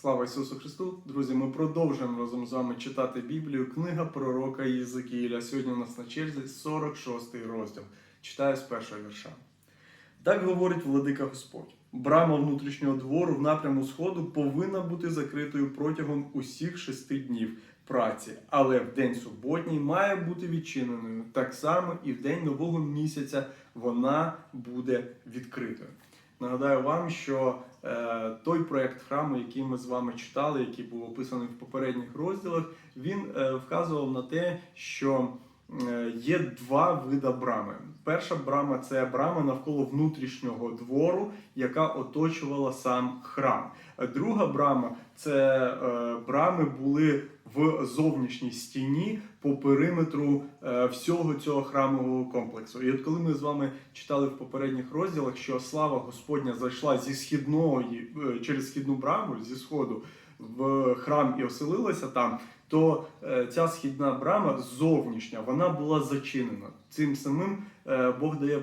Слава Ісусу Христу! Друзі, ми продовжуємо разом з вами читати Біблію, книга пророка Єзекіїля. Сьогодні у нас на черзі 46 розділ. Читаю з першого вірша. Так говорить владика Господь. Брама внутрішнього двору в напряму сходу повинна бути закритою протягом усіх шести днів праці, але в день суботній має бути відчиненою. Так само і в день нового місяця вона буде відкритою. Нагадаю вам, що той проект храму, який ми з вами читали, який був описаний в попередніх розділах, він е, вказував на те, що е, є два вида брами. Перша брама це брама навколо внутрішнього двору, яка оточувала сам храм. Е, Друга брама це е, брами були в зовнішній стіні по периметру е, всього цього храмового комплексу. І от коли ми з вами читали в попередніх розділах, що слава Господня зайшла зі східної е, через східну браму зі сходу в храм і оселилася там, то е, ця східна брама зовнішня вона була зачинена. Цим самим е, Бог дає е,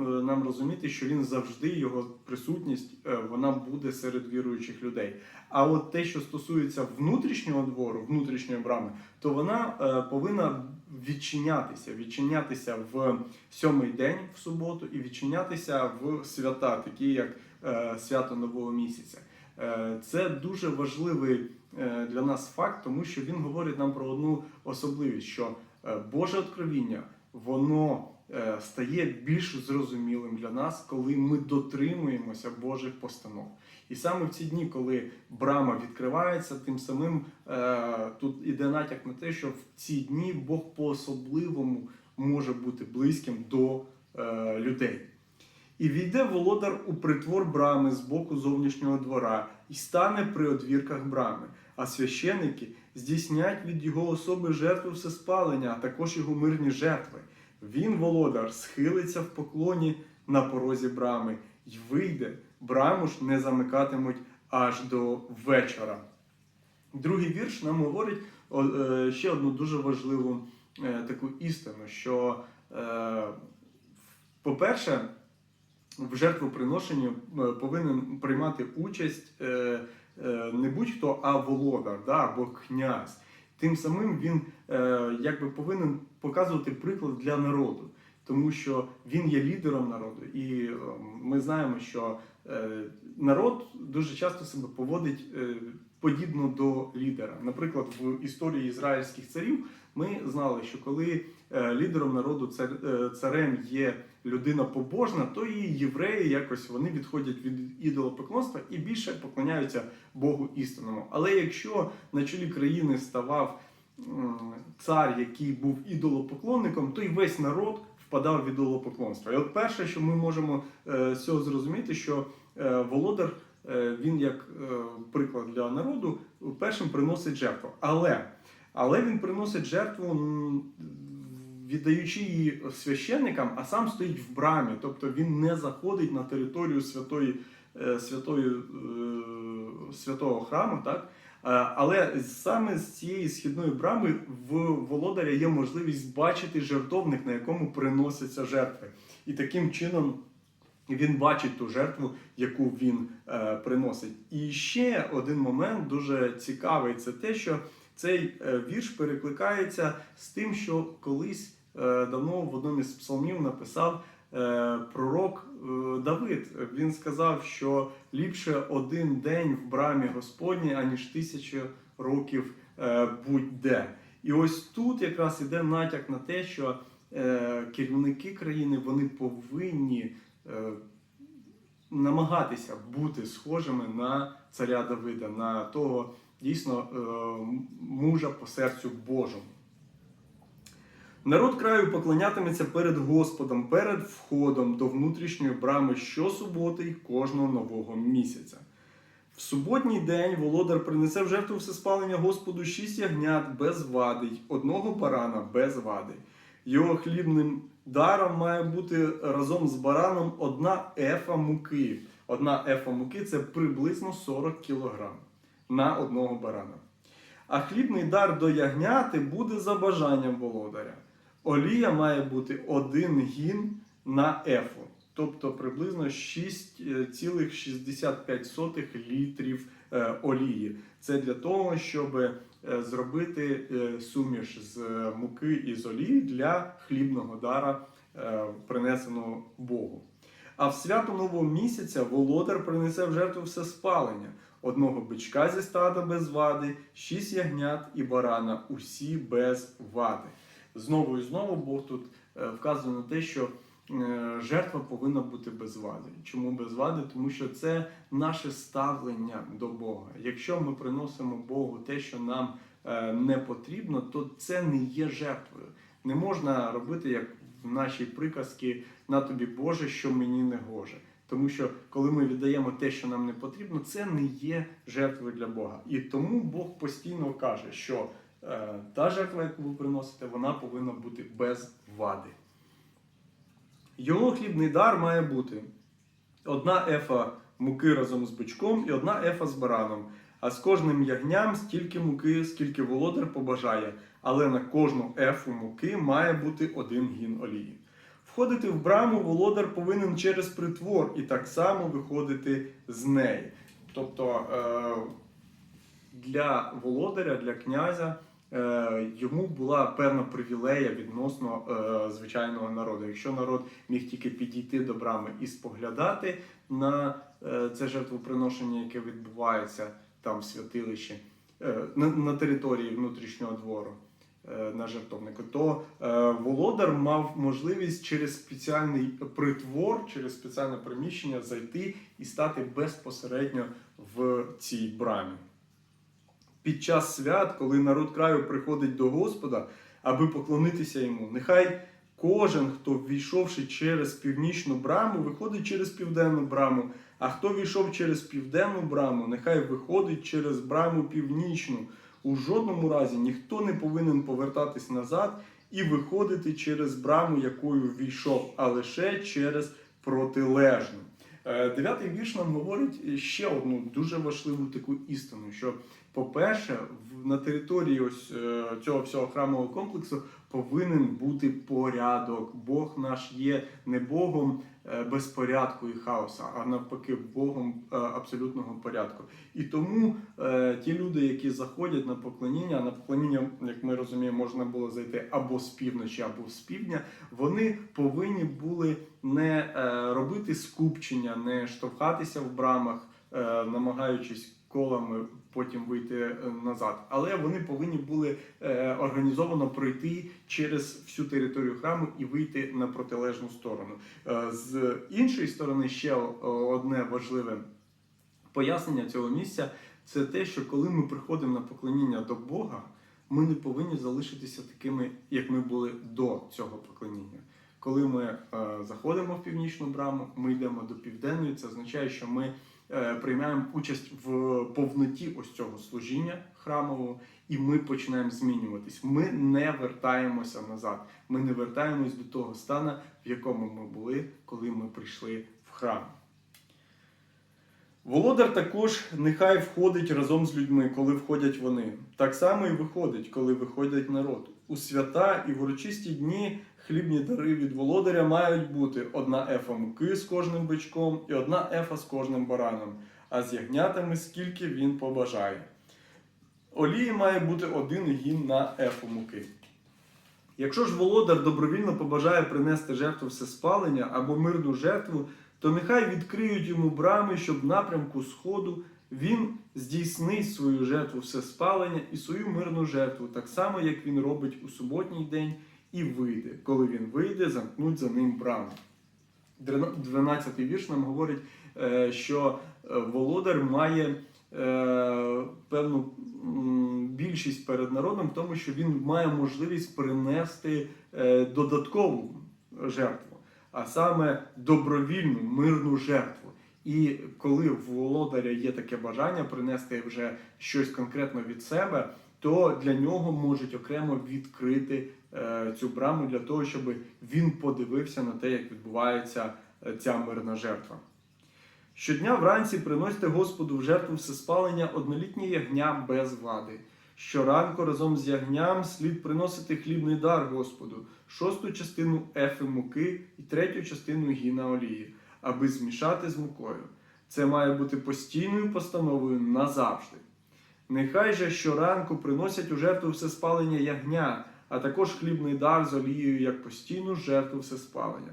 нам розуміти, що він завжди його присутність вона буде серед віруючих людей. А от те, що стосується внутрішнього двору, внутрішньої брами, то вона повинна відчинятися, відчинятися в сьомий день в суботу і відчинятися в свята, такі як свято Нового місяця. Е, Це дуже важливий е, для нас факт, тому що він говорить нам про одну особливість, що е, Боже откровіння, воно стає більш зрозумілим для нас, коли ми дотримуємося Божих постанов. І саме в ці дні, коли брама відкривається, тим самим тут іде натяк на те, що в ці дні Бог по-особливому може бути близьким до людей. І війде володар у притвор брами з боку зовнішнього двора, і стане при одвірках брами. А священики здійснять від його особи жертву всеспалення, а також його мирні жертви. Він, володар, схилиться в поклоні на порозі брами, й вийде, браму ж не замикатимуть аж до вечора. Другий вірш нам говорить е, ще одну дуже важливу е, таку істину, що, е, по-перше, в жертвоприношенні е, повинен приймати участь е, е, не будь-хто, а володар да, або князь. Тим самим він якби повинен показувати приклад для народу, тому що він є лідером народу, і ми знаємо, що народ дуже часто себе поводить подібно до лідера. Наприклад, в історії ізраїльських царів ми знали, що коли лідером народу цар- царем є людина побожна, то і євреї якось вони відходять від ідолопоклонства і більше поклоняються Богу істинному. Але якщо на чолі країни ставав цар, який був ідолопоклонником, то й весь народ впадав в ідолопоклонство. І от перше, що ми можемо е, з цього зрозуміти, що е, володар. е, Він як приклад для народу першим приносить жертву. Але, але він приносить жертву, віддаючи її священникам, а сам стоїть в брамі. Тобто він не заходить на територію святої, е, святої, е, святого храму. Так? Е, Але саме з цієї східної брами в володаря є можливість бачити жертовник, на якому приносяться жертви. І таким чином він бачить ту жертву, яку він приносить. І ще один момент дуже цікавий: це те, що цей вірш перекликається з тим, що колись давно в одному із псалмів написав е, пророк е, Давид. Він сказав, що ліпше один день в брамі Господній, аніж тисячу років е, будь-де. І ось тут якраз іде натяк на те, що е, керівники країни вони повинні е, намагатися бути схожими на царя Давида, на того дійсно е, мужа по серцю Божому. Народ краю поклонятиметься перед Господом, перед входом до внутрішньої брами щосуботи й кожного нового місяця. В суботній день володар принесе в жертву всеспалення Господу шість ягнят без вади, й одного барана без вади. Його хлібним даром має бути разом з бараном одна ефа муки. Одна ефа муки це приблизно 40 кг на одного барана. А хлібний дар до ягняти буде за бажанням володаря. Олія має бути один гін на ефу, тобто приблизно 6,65 літрів е, олії. Це для того, щоб е, зробити е, суміш з муки і з олії для хлібного дара, принесеного Богу. А в свято нового місяця володар принесе в жертву все спалення, одного бичка зі стада без вади, шість ягнят і барана, усі без вади. Знову і знову Бог тут е, вказує на те, що е, жертва повинна бути без вади. Чому без вади? Тому що це наше ставлення до Бога. Якщо ми приносимо Богу те, що нам е, не потрібно, то це не є жертвою. Не можна робити, як в нашій приказці на тобі Боже, що мені не гоже. Тому що коли ми віддаємо те, що нам не потрібно, це не є жертвою для Бога. І тому Бог постійно каже, що та жертва, яку ви приносите, вона повинна бути без вади. Його хлібний дар має бути одна ефа муки разом з бичком і одна ефа з бараном. А з кожним ягням стільки муки, скільки володар побажає, але на кожну ефу муки має бути один гін олії. Входити в браму володар повинен через притвор і так само виходити з неї. Тобто е, для володаря, для князя е, йому була певна привілея відносно е, звичайного народу. Якщо народ міг тільки підійти до брами і споглядати на е, це жертвоприношення, яке відбувається там в святилищі, е, на, на території внутрішнього двору. е, На жертовнику, то е, володар мав можливість через спеціальний притвор, через спеціальне приміщення зайти і стати безпосередньо в цій брамі під час свят, коли народ краю приходить до Господа, аби поклонитися йому. Нехай кожен, хто ввійшовши через північну браму, виходить через південну браму. А хто війшов через південну браму, нехай виходить через браму північну. У жодному разі ніхто не повинен повертатись назад і виходити через браму, якою ввійшов, а лише через протилежну. Е, Дев'ятий вірш нам говорить ще одну дуже важливу таку істину, що, по-перше, на території ось е, цього всього храмового комплексу повинен бути порядок. Бог наш є не Богом безпорядку і хаоса, а навпаки, Богом е, абсолютного порядку. І тому е, ті люди, які заходять на поклоніння, на поклоніння, як ми розуміємо, можна було зайти або з півночі, або з півдня, вони повинні були не е, робити скупчення, не штовхатися в брамах, е, намагаючись колами потім вийти е, назад. Але вони повинні були е, організовано пройти через всю територію храму і вийти на протилежну сторону. Е, з іншої сторони, ще одне важливе пояснення цього місця це те, що коли ми приходимо на поклоніння до Бога, ми не повинні залишитися такими, як ми були до цього поклоніння. Коли ми заходимо в північну браму, ми йдемо до південної. Це означає, що ми приймаємо участь в повноті ось цього служіння храмового, і ми починаємо змінюватись. Ми не вертаємося назад. Ми не вертаємось до того стану, в якому ми були, коли ми прийшли в храм. Володар також нехай входить разом з людьми, коли входять вони. Так само і виходить, коли виходить народ. У свята і в урочисті дні хлібні дари від володаря мають бути одна ефа муки з кожним бичком і одна ефа з кожним бараном, а з ягнятами скільки він побажає. Олії має бути один гін на ефу муки. Якщо ж володар добровільно побажає принести жертву всеспалення або мирну жертву, то нехай відкриють йому брами, щоб в напрямку сходу він здійснить свою жертву всеспалення і свою мирну жертву, так само, як він робить у суботній день, і вийде. Коли він вийде, замкнуть за ним брами. 12 вірш нам говорить, е, що е, володар має е, певну більшість перед народом в тому, що він має можливість принести додаткову жертву, а саме добровільну мирну жертву. І коли в володаря є таке бажання принести вже щось конкретно від себе, то для нього можуть окремо відкрити цю браму для того, щоб він подивився на те, як відбувається е, ця мирна жертва. Щодня вранці приносите Господу в жертву всеспалення однолітнє ягня без вади. Щоранку разом з ягням слід приносити хлібний дар Господу, шосту частину ефи муки і третю частину гіна олії, аби змішати з мукою. Це має бути постійною постановою назавжди. Нехай же щоранку приносять у жертву всеспалення ягня, а також хлібний дар з олією як постійну жертву всеспалення.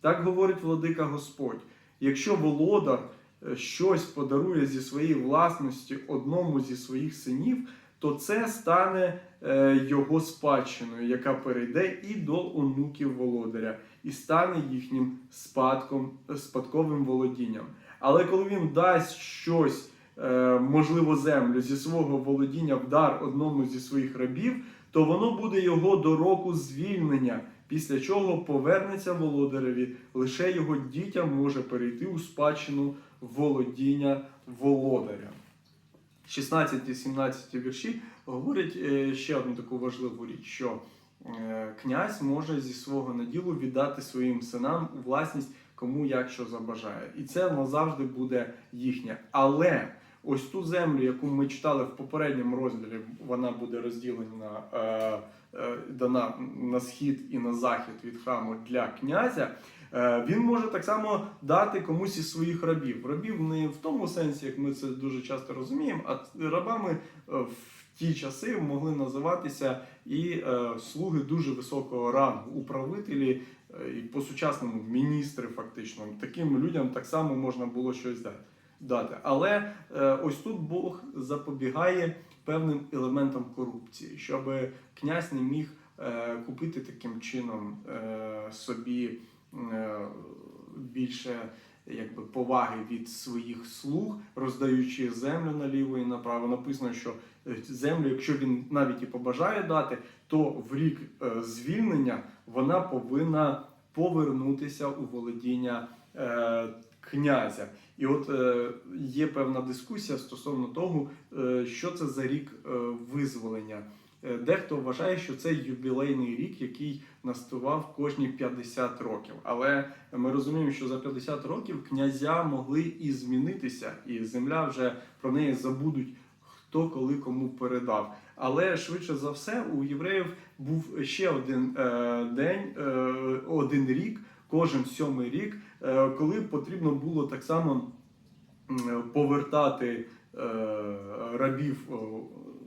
Так говорить владика Господь: якщо володар е, щось подарує зі своєї власності одному зі своїх синів, то це стане е, його спадщиною, яка перейде і до онуків володаря, і стане їхнім спадком, спадковим володінням. Але коли він дасть щось, е, можливо, землю зі свого володіння в дар одному зі своїх рабів, то воно буде його до року звільнення, після чого повернеться володареві, лише його дітям може перейти у спадщину володіння володаря. 16-17 вірші говорять е, ще одну таку важливу річ, що е, князь може зі свого наділу віддати своїм синам у власність кому як що забажає. І це назавжди буде їхнє. Але ось ту землю, яку ми читали в попередньому розділі, вона буде розділена е, е, дана на схід і на захід від храму для князя. Е, Він може так само дати комусь із своїх рабів. Рабів не в тому сенсі, як ми це дуже часто розуміємо, а рабами е, в ті часи могли називатися і е, слуги дуже високого рангу, управителі і по-сучасному міністри, фактично. Таким людям так само можна було щось дати. Дати. Але е, ось тут Бог запобігає певним елементам корупції, щоб князь не міг е, купити таким чином е, собі більше якби, поваги від своїх слуг, роздаючи землю наліво і направо. Написано, що землю, якщо він навіть і побажає дати, то в рік звільнення вона повинна повернутися у володіння князя. І от е, є певна дискусія стосовно того, е, що це за рік е, визволення. Е, Дехто вважає, що це юбілейний рік, який наставав кожні 50 років. Але ми розуміємо, що за 50 років князя могли і змінитися, і земля вже про неї забудуть, хто коли кому передав. Але швидше за все у євреїв був ще один е, день, е, один рік, кожен сьомий рік, е, коли потрібно було так само повертати е, рабів. е,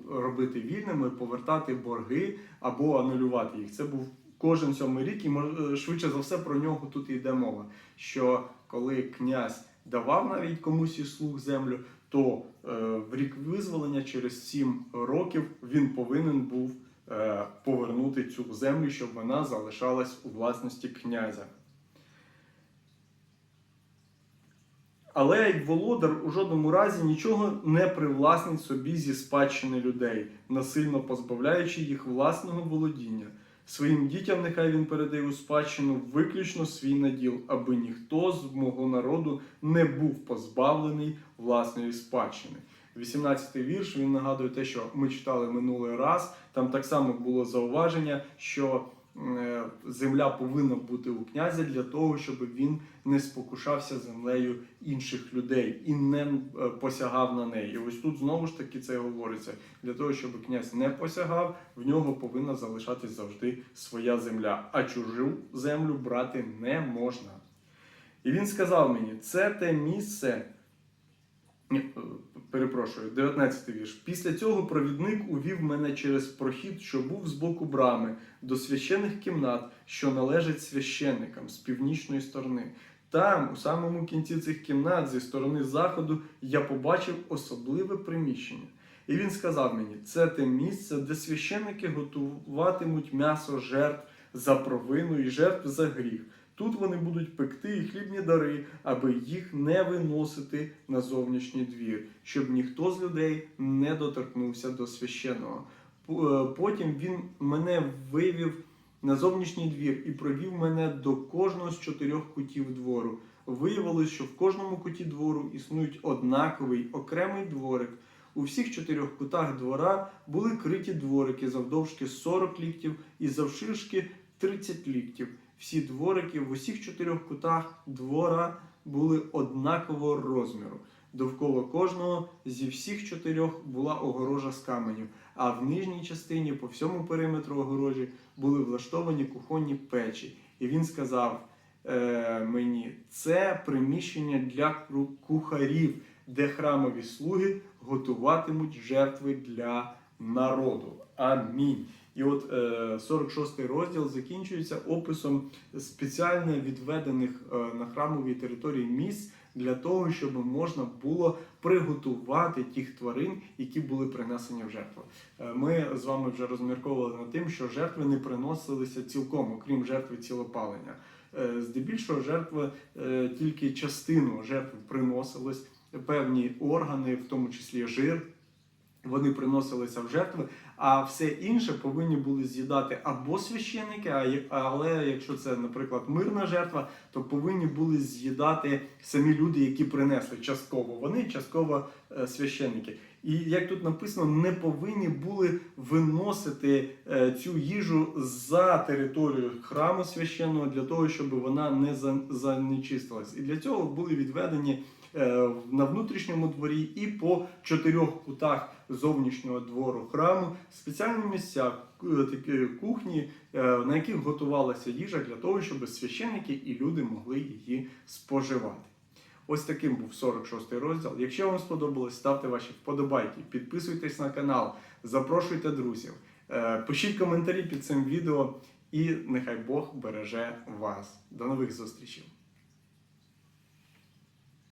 робити вільними, повертати борги або анулювати їх. Це був кожен сьомий рік, і швидше за все про нього тут йде мова. Що коли князь давав навіть комусь із слуг землю, то е, в рік визволення через сім років він повинен був е, повернути цю землю, щоб вона залишалась у власності князя. Але володар у жодному разі нічого не привласнить собі зі спадщини людей, насильно позбавляючи їх власного володіння. Своїм дітям нехай він передає у спадщину виключно свій наділ, аби ніхто з мого народу не був позбавлений власної спадщини. 18-й вірш він нагадує те, що ми читали минулий раз. Там так само було зауваження, що земля повинна бути у князя для того, щоб він не спокушався землею інших людей і не е, посягав на неї. І ось тут знову ж таки це говориться. Для того, щоб князь не посягав, в нього повинна залишатись завжди своя земля, а чужу землю брати не можна. І він сказав мені: це те місце. Перепрошую, 19 вірш. Після цього провідник увів мене через прохід, що був з боку брами, до священих кімнат, що належать священникам з північної сторони. Там, у самому кінці цих кімнат, зі сторони заходу, я побачив особливе приміщення. І він сказав мені: це те місце, де священники готуватимуть м'ясо жертв за провину і жертв за гріх. Тут вони будуть пекти і хлібні дари, аби їх не виносити на зовнішній двір, щоб ніхто з людей не доторкнувся до священного. Е, Потім він мене вивів на зовнішній двір і провів мене до кожного з чотирьох кутів двору. Виявилось, що в кожному куті двору існують однаковий окремий дворик. У всіх чотирьох кутах двора були криті дворики завдовжки 40 ліктів і завширшки 30 ліктів. Всі дворики в усіх чотирьох кутах двора були однакового розміру. Довкола кожного зі всіх чотирьох була огорожа з каменю, а в нижній частині по всьому периметру огорожі були влаштовані кухонні печі. І він сказав: е, мені, це приміщення для кухарів, де храмові слуги готуватимуть жертви для народу. Амінь. І от е, 46 розділ закінчується описом спеціально відведених е, на храмовій території місць для того, щоб можна було приготувати тих тварин, які були принесені в жертву. Е, Ми з вами вже розмірковували над тим, що жертви не приносилися цілком, окрім жертви цілопалення. Е, Здебільшого жертви е, тільки частину жертв приносились, певні органи, в тому числі жир, вони приносилися в жертви, а все інше повинні були з'їдати або священники, але якщо це, наприклад, мирна жертва, то повинні були з'їдати самі люди, які принесли частково вони, частково е, священники. І як тут написано, не повинні були виносити е, цю їжу за територію храму священного для того, щоб вона не занечистилась. І для цього були відведені е, на внутрішньому дворі і по чотирьох кутах зовнішнього двору храму спеціальні місця, такі кухні, е, на яких готувалася їжа для того, щоб священники і люди могли її споживати. Ось таким був 46 розділ. Якщо вам сподобалось, ставте ваші вподобайки, підписуйтесь на канал, запрошуйте друзів, е, пишіть коментарі під цим відео, і нехай Бог береже вас. До нових зустрічей!